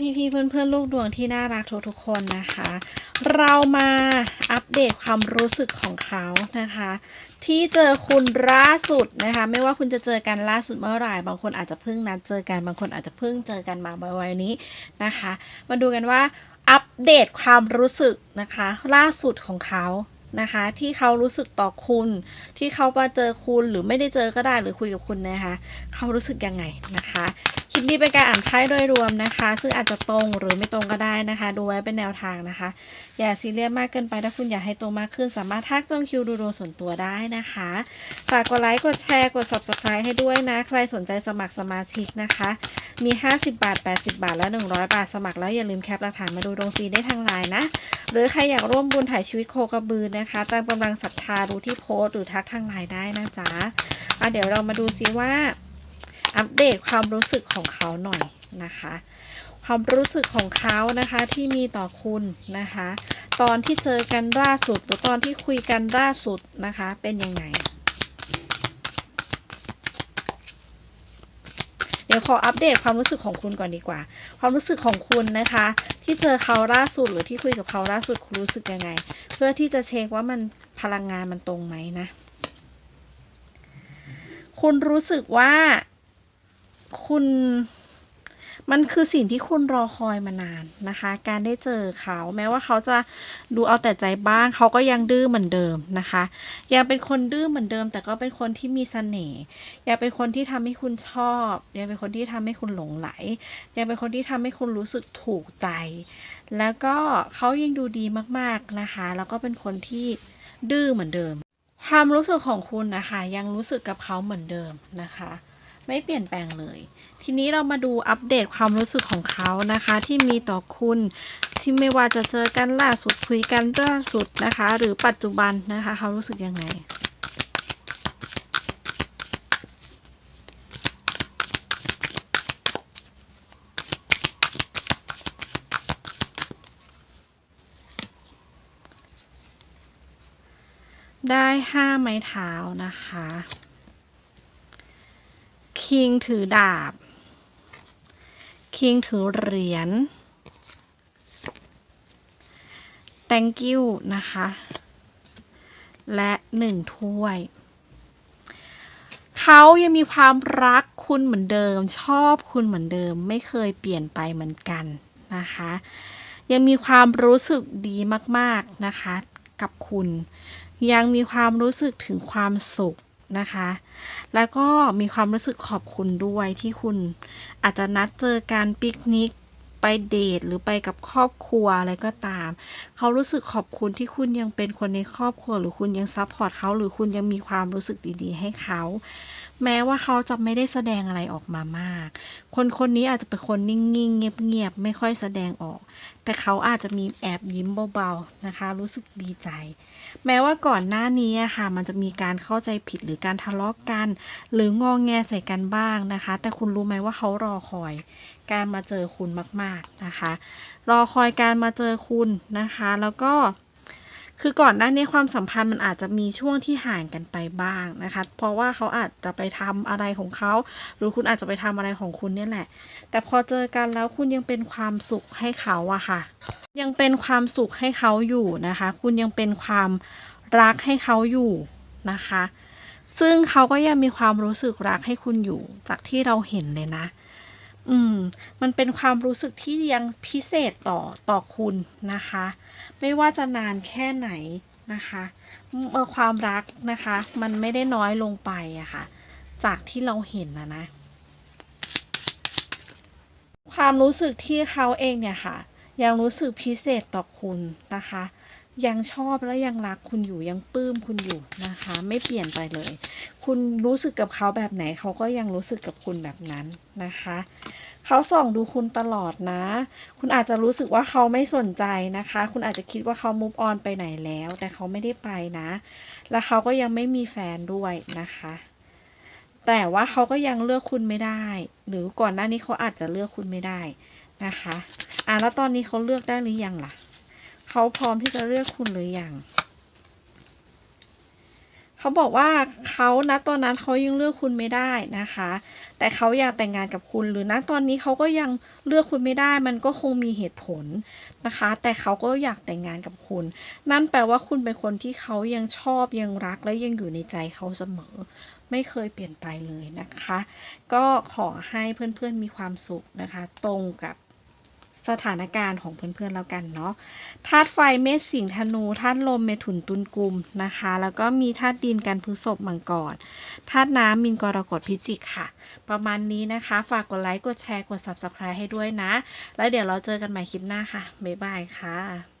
ดีค่ะพี่ๆเพื่อนๆลูกดวงที่น่ารักทุกๆคนนะคะ เรามาอัปเดตความรู้สึกของเขานะคะ ที่เจอคุณล่าสุดนะคะ ไม่ว่าคุณจะเจอกันล่าสุดเมื่อไหร่บางคนอาจจะเพิ่งนัดเจอกันบางคนอาจจะเพิ่งเจอกันมาไวๆนี้นะคะ มาดูกันว่าอัปเดตความรู้สึกนะคะ ล่าสุดของเขา นะคะ ที่เขารู้สึกต่อคุณ ที่เขามาเจอคุณหรือไม่ได้เจอก็ได้หรือคุยกับคุณนะคะเขารู้สึกยังไงนะคะคลิปนี้เป็นการอ่านไพ่โดยรวมนะคะ ซึ่งอาจจะตรงหรือไม่ตรงก็ได้นะคะ ดูไว้เป็นแนวทางนะคะ อย่าซีเรียสมากเกินไปถ้าคุณอยากให้ตรงมากขึ้น สามารถทักจองคิวดูดวงส่วนตัวได้นะคะฝากกดไลค์กดแชร์กด subscribe ให้ด้วยนะ ใครสนใจสมัครสมาชิกนะคะ มี 50 บาท 80 บาท และ 100 บาทสมัครแล้วอย่าลืมแคปหลักฐานมาดูดวงฟรีได้ทางไลน์นะ หรือใครอยากร่วมบุญถ่ายชีวิตโคกระบือนะคะตามกำลังศรัทธาดูที่โพสต์หรือทักทางไลน์ได้นะจ๊ะอะเดี๋ยวเรามาดูซิว่าอัปเดตความรู้สึกของเขาหน่อยนะคะ ความรู้สึกของเขานะคะที่มีต่อคุณนะคะ ตอนที่เจอกันล่าสุด หรือตอนที่คุยกันล่าสุดนะคะ เป็นยังไงเดี๋ยวขออัปเดตความรู้สึกของคุณก่อนดีกว่า ความรู้สึกของคุณนะคะ ที่เจอเขาล่าสุดหรือที่คุยกับเขาล่าสุดคุณรู้สึกยังไง พื่อที่จะเช็คว่ามันพลังงานมันตรงไหมนะ คุณรู้สึกว่าคุณ มันคือสิ่งที่คุณรอคอยมานานนะคะ การได้เจอเขา แม้ว่าเขาจะดูเอาแต่ใจบ้าง เขาก็ยังดื้อเหมือนเดิมนะคะ ยังเป็นคนดื้อเหมือนเดิม แต่ก็เป็นคนที่มีเสน่ห์ ยังเป็นคนที่ทำให้คุณชอบ ยังเป็นคนที่ทำให้คุณหลงไหล ยังเป็นคนที่ทำให้คุณรู้สึกถูกใจ แล้วก็เขายังดูดีมากๆนะคะ แล้วก็เป็นคนที่ดื้อเหมือนเดิม ความรู้สึกของคุณนะคะ ยังรู้สึกกับเขาเหมือนเดิมนะคะ ไม่เปลี่ยนแปลงเลย ทีนี้เรามาดูอัปเดตความรู้สึกของเขานะคะ ที่มีต่อคุณที่ไม่ว่าจะเจอกันล่าสุดคุยกันล่าสุดนะคะ หรือปัจจุบันนะคะเขารู้สึกยังไงได้ห้าไม้เท้านะคะ คิงถือดาบ คิงถือเหรียญ thank you นะคะ และหนึ่งถ้วย เขายังมีความรักคุณเหมือนเดิม ชอบคุณเหมือนเดิม ไม่เคยเปลี่ยนไปเหมือนกันนะคะ ยังมีความรู้สึกดีมาก ๆ นะคะ กับคุณ ยังมีความรู้สึกถึงความสุข นะคะ แล้วก็มีความรู้สึกขอบคุณด้วยที่คุณอาจจะนัดเจอการปิกนิกไปเดทหรือไปกับครอบครัวอะไรก็ตาม เขารู้สึกขอบคุณที่คุณยังเป็นคนในครอบครัว หรือคุณยังซัพพอร์ตเขาหรือคุณยังมีความรู้สึกดีๆ ให้เขา แม้ว่าเขาจะไม่ได้แสดงอะไรออกมามาก คนคนนี้อาจจะเป็นคนนิ่งๆ เงียบๆ ไม่ค่อยแสดงออก แต่เขาอาจจะมีแอบยิ้มเบาๆ นะคะ รู้สึกดีใจ แม้ว่าก่อนหน้านี้ค่ะ มันจะมีการเข้าใจผิดหรือการทะเลาะกัน หรืององแงใส่กันบ้างนะคะ แต่คุณรู้ไหมว่าเขารอคอย การมาเจอคุณมาก ๆ นะคะ รอคอยการมาเจอคุณนะคะ แล้วก็ คือก่อนหน้านี้ความสัมพันธ์มันอาจจะมีช่วงที่ห่างกันไปบ้างนะคะ เพราะว่าเขาอาจจะไปทำอะไรของเขา หรือคุณอาจจะไปทำอะไรของคุณเนี่ยแหละ แต่พอเจอกันแล้วคุณยังเป็นความสุขให้เขาอะค่ะ ยังเป็นความสุขให้เขาอยู่นะคะ คุณยังเป็นความรักให้เขาอยู่นะคะ ซึ่งเขาก็ยังมีความรู้สึกรักให้คุณอยู่ จากที่เราเห็นเลยนะ อืม มันเป็นความรู้สึกที่ยังพิเศษต่อต่อคุณนะคะ ไม่ว่าจะนานแค่ไหนนะคะเอความรักนะคะ มันไม่ได้น้อยลงไปอะค่ะ จากที่เราเห็นนะนะ ความรู้สึกที่เขาเองเนี่ยค่ะ ยังรู้สึกพิเศษต่อคุณนะคะ ยังชอบและยังรักคุณอยู่ยังปลื้มคุณอยู่นะคะ ไม่เปลี่ยนไปเลย คุณรู้สึกกับเขาแบบไหนเขาก็ยังรู้สึกกับคุณแบบนั้นนะคะ เขาส่องดูคุณตลอดนะ คุณอาจจะรู้สึกว่าเขาไม่สนใจนะคะ คุณอาจจะคิดว่าเขา move on ไปไหนแล้ว แต่เขาไม่ได้ไปนะ และเขาก็ยังไม่มีแฟนด้วยนะคะแต่ว่าเขาก็ยังเลือกคุณไม่ได้ หรือก่อนหน้านี้เขาอาจจะเลือกคุณไม่ได้นะคะ อะแล้วตอนนี้เขาเลือกได้หรือยังล่ะ เขาพร้อมที่จะเลือกคุณหรือยังเขาบอกว่าเขาณตอนนั้นเขายังเลือกคุณไม่ได้นะคะ แต่เขาอยากแต่งงานกับคุณ หรือณตอนนี้เขาก็ยังเลือกคุณไม่ได้ มันก็คงมีเหตุผลนะคะ แต่เขาก็อยากแต่งงานกับคุณ นั่นแปลว่าคุณเป็นคนที่เขายังชอบยังรักและยังอยู่ในใจเขาเสมอ ไม่เคยเปลี่ยนไปเลยนะคะ ก็ขอให้เพื่อนๆมีความสุขนะคะ ตรงกับ สถานการณ์ของเพื่อนๆแล้วกันเนาะธาตุไฟเมษสิงห์ธนูธาตุลมเมถุนตุลกุมนะคะ แล้วก็มีธาตุดินกันพฤษภมังกรธาตุน้ำมินกรกฎพิจิกค่ะ ประมาณนี้นะคะ ฝากกดไลค์กดแชร์กด subscribe ให้ด้วยนะ แล้วเดี๋ยวเราเจอกันใหม่คลิปหน้าค่ะ บ๊ายบายค่ะ